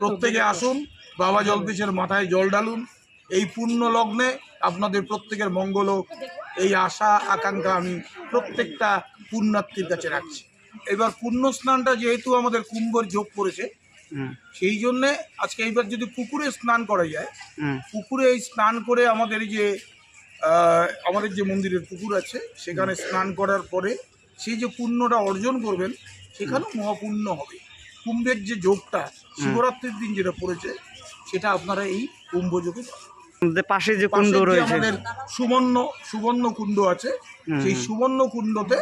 প্রত্যেকে আসুন বাবা জলপেশের মাথায় জল ঢালুন। এই পুণ্য লগ্নে আপনাদের প্রত্যেকের মঙ্গল হোক এই আশা আকাঙ্ক্ষা আমি প্রত্যেকটা পুণ্যার্থীর কাছে রাখছি। এবার পুণ্য স্নানটা যেহেতু আমাদের কুম্ভর যোগ করেছে সেই জন্যে আজকে এইবার যদি পুকুরে স্নান করা যায় পুকুরে এই স্নান করে আমাদের এই যে আমাদের যে মন্দিরের পুকুর আছে সেখানে স্নান করার পরে সেই যে পুণ্যটা অর্জন করবেন সেখানেও মহাপুণ্য হবে। কুম্ভের যে যোগটা শিবরাত্রির দিন যেটা পড়েছে সেটা আপনারা এই কুম্ভ যোগে পাশে যে কুণ্ড রয়েছে। আমাদের সুবর্ণ সুবর্ণ কুণ্ড আছে সেই। সুবর্ণ কুণ্ডতে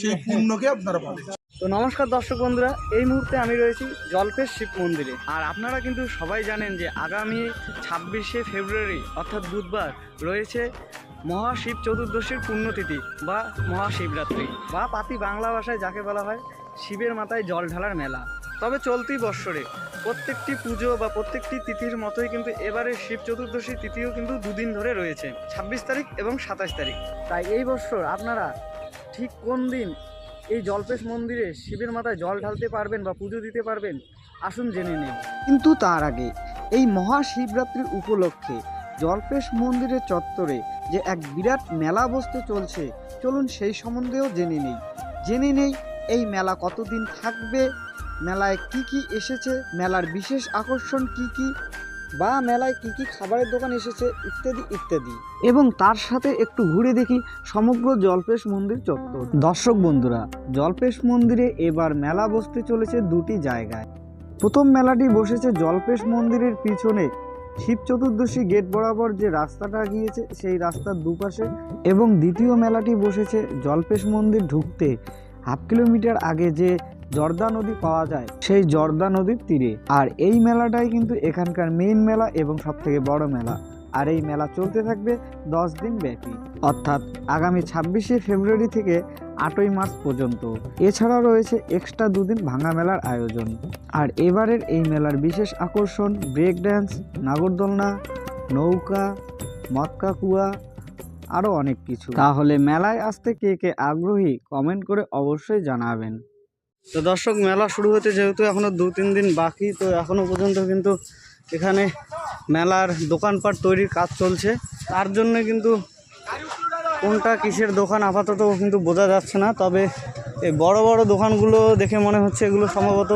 সেই পুণ্যকে আপনারা পাবেন। তো নমস্কার দর্শক বন্ধুরা এই মুহূর্তে আমি রয়েছি জলপেশ শিব মন্দিরে। আর আপনারা কিন্তু সবাই জানেন যে আগামী ছাব্বিশে ফেব্রুয়ারি অর্থাৎ বুধবার রয়েছে মহাশিব চতুর্দশীর পুণ্যতিথি বা মহাশিবরাত্রি বা পাতি বাংলা ভাষায় যাকে বলা হয় শিবের মাথায় জল ঢালার মেলা। তবে চলতি বৎসরে। প্রত্যেকটি পুজো বা প্রত্যেকটি তিথির মতোই কিন্তু এবারে শিব চতুর্দশী তিথিও কিন্তু দুদিন ধরে রয়েছে, ছাব্বিশ তারিখ এবং সাতাশ তারিখ। তাই এই বছর আপনারা ঠিক কোন দিন এই জলপেশ মন্দিরে শিবের মাথায় জল ঢালতে পারবেন বা পুজো দিতে পারবেন, আসুন জেনে নিন। কিন্তু তার আগে এই মহাশিবরাত্রির উপলক্ষে জলপেশ মন্দিরের চত্বরে যে এক বিরাট মেলা বসতে চলছে, চলুন সেই সম্বন্ধেও জেনে নেই। জেনে নেই এই মেলা কতদিন থাকবে মেলায় কি কি এসেছে, মেলার বিশেষ আকর্ষণ কি কি, বা মেলায় কি কি খাবারের দোকান এসেছে ইত্যাদি ইত্যাদি। এবং তার সাথে একটু ঘুরে দেখি সমগ্র জলপেশ মন্দির চত্বর। দর্শক বন্ধুরা, জলপেশ মন্দিরে এবার মেলা বসতে চলেছে দুটি জায়গায়। প্রথম মেলাটি বসেছে জলপেশ মন্দিরের পিছনে শিব চতুর্দশী গেট বরাবর যে রাস্তাটা গিয়েছে, সেই রাস্তার দুপাশে। এবং দ্বিতীয় মেলাটি বসেছে জলপেশ মন্দির ঢুকতে। হাফ কিলোমিটার আগে যে জর্দা নদী পাওয়া যায় সেই জর্দা নদীর তীরে। আর এই মেলাটাই কিন্তু এখানকার মেইন মেলা এবং সবথেকে বড় মেলা। আর এই মেলা চলতে থাকবে দশ দিন ব্যাপী। অর্থাৎ আগামী ছাব্বিশে ফেব্রুয়ারি থেকে আটই মার্চ পর্যন্ত। এছাড়া রয়েছে এক্সট্রা দুদিন ভাঙা মেলার আয়োজন। আর এবারের এই মেলার বিশেষ আকর্ষণ ব্রেক ড্যান্স নাগরদোলনা, নৌকা মটকা কুয়া আরও অনেক কিছু। তাহলে মেলায় আসতে কে কে আগ্রহী কমেন্ট করে অবশ্যই জানাবেন। তো দর্শক, মেলা শুরু হতে যেহেতু এখনও দু তিন দিন বাকি, তো এখনও পর্যন্ত কিন্তু এখানে মেলার দোকানপাট তৈরির কাজ চলছে। তার জন্য কিন্তু কোনটা কিসের দোকান আপাতত কিন্তু বোঝা যাচ্ছে না, তবে এই বড় বড় দোকানগুলো দেখে মনে হচ্ছে এগুলো সম্ভবত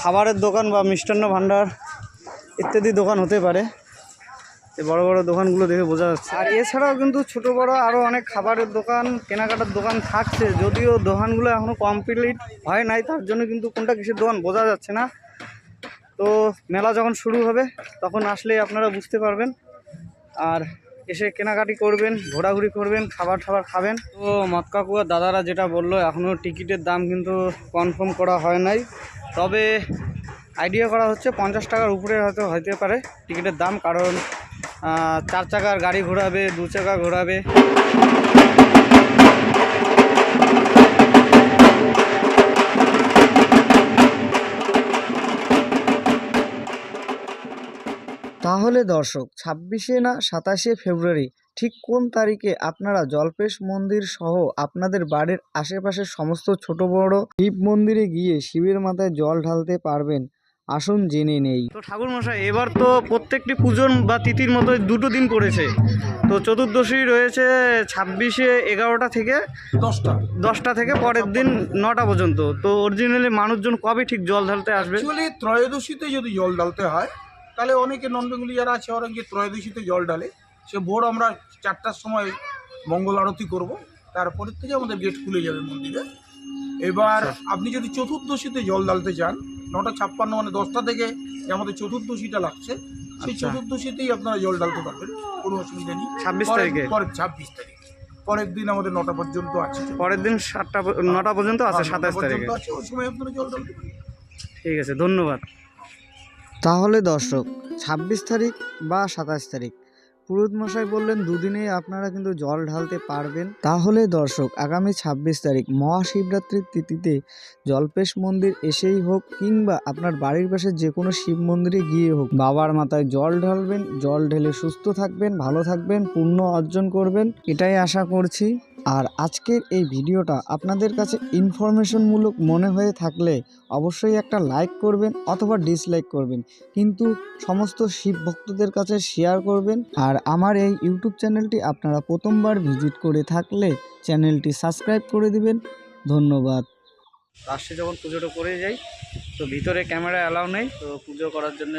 খাবারের দোকান বা মিষ্টান্ন ভাণ্ডার ইত্যাদি দোকান হতে পারে। বড় বড় দোকানগুলো দেখে বোঝা যাচ্ছে। আর এছাড়াও কিন্তু ছোট বড় আরও অনেক খাবারের দোকান, কেনাকাটার দোকান থাকছে। যদিও দোকানগুলো এখনও কমপ্লিট হয় নাই, তার জন্য কিন্তু কোনটা কিসের দোকান বোঝা যাচ্ছে না। তো মেলা যখন শুরু হবে, তখন আসলে আপনারা বুঝতে পারবেন। আর এসে কেনাকাটি করবেন, ঘোরাঘুরি করবেন, খাবার টাবার খাবেন। তো মৎকাকুয়া দাদারা যেটা বলল এখনও টিকিটের দাম কিন্তু কনফার্ম করা হয় নাই। তবে আইডিয়া করা হচ্ছে, পঞ্চাশ টাকার উপরে হয়তো হইতে পারে টিকিটের দাম, কারণ চার চাকার গাড়ি ঘোরাবে, দু চাকা ঘোরাবে। তাহলে দর্শক, ছাব্বিশে না সাতাশে ফেব্রুয়ারি, ঠিক কোন তারিখে আপনারা জলপেশ মন্দির সহ আপনাদের বাড়ির আশেপাশের সমস্ত ছোট বড় শিব মন্দিরে গিয়ে শিবের মাথায় জল ঢালতে পারবেন? আসুন জেনে নেই। তো ঠাকুর মশাই এবার তো প্রত্যেকটি পুজোর বা তিথির মতো দুটো দিন পড়েছে। তো চতুর্দশী রয়েছে ছাব্বিশে এগারোটা থেকে দশটা। দশটা থেকে পরের দিন নটা পর্যন্ত। তো অরিজিনালি মানুষজন কবে ঠিক জল ঢালতে আসবে? ত্রয়োদশীতে যদি জল ঢালতে হয় তাহলে অনেকে নন বেঙ্গলি যারা আছে ওরা গিয়ে ত্রয়োদশীতে জল ঢালে। সে ভোর আমরা চারটার সময় মঙ্গল আরতি করব। তারপরের থেকে আমাদের গেট খুলে যাবে মন্দিরে। এবার আপনি যদি চতুর্দশীতে জল ঢালতে চান নটা ছাপ্পান্ন মানে দশটা থেকে যে আমাদের চতুর্দশীটা লাগছে। সেই আচ্ছা। চতুর্দশীতেই আপনারা জল ঢালতে পারবেন। কোনো অসুবিধা নেই। ছাব্বিশ তারিখে? পরের ছাব্বিশ তারিখ। পরের দিন আমাদের নটা পর্যন্ত আছে। পরের দিন সাতটা নটা পর্যন্ত আছে হ্যাঁ, সাতাশ তারিখে। আছে ওই সময় আপনারা জল ঢালতে পারেন ঠিক আছে ধন্যবাদ। তাহলে দর্শক ছাব্বিশ তারিখ বা সাতাশ তারিখ পুরোহিত মশাই বললেন, দুদিনেই আপনারা কিন্তু জল ঢালতে পারবেন। তাহলে দর্শক, আগামী ছাব্বিশ তারিখ মহাশিবরাত্রির তিথিতে জলপেশ মন্দির এসেই হোক কিংবা আপনার বাড়ির পাশে যে কোনো শিব মন্দিরে গিয়ে হোক, বাবার মাথায় জল ঢালবেন, জল ঢেলে সুস্থ থাকবেন, ভালো থাকবেন, পুণ্য অর্জন করবেন, এটাই আশা করছি। আর আজকের এই ভিডিওটা আপনাদের কাছে ইনফরমেশনমূলক মনে হয়ে থাকলে অবশ্যই একটা লাইক করবেন অথবা ডিসলাইক করবেন। কিন্তু সমস্ত শিব ভক্তদের কাছে শেয়ার করবেন। আর আমার এই ইউটিউব চ্যানেলটি আপনারা প্রথমবার ভিজিট করে থাকলে চ্যানেলটি সাবস্ক্রাইব করে দিবেন। ধন্যবাদ। লাস্টে যখন পুজোটা করে যাই তো ভিতরে ক্যামেরা অ্যালাউ নেই, তো পুজো করার জন্য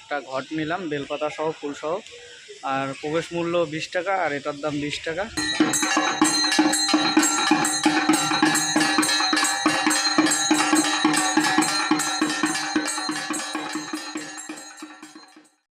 একটা ঘট নিলাম, বেলপাতা সহ, ফুল সহ। আর প্রবেশ মূল্য বিশ টাকা আর এটার দাম বিশ টাকা।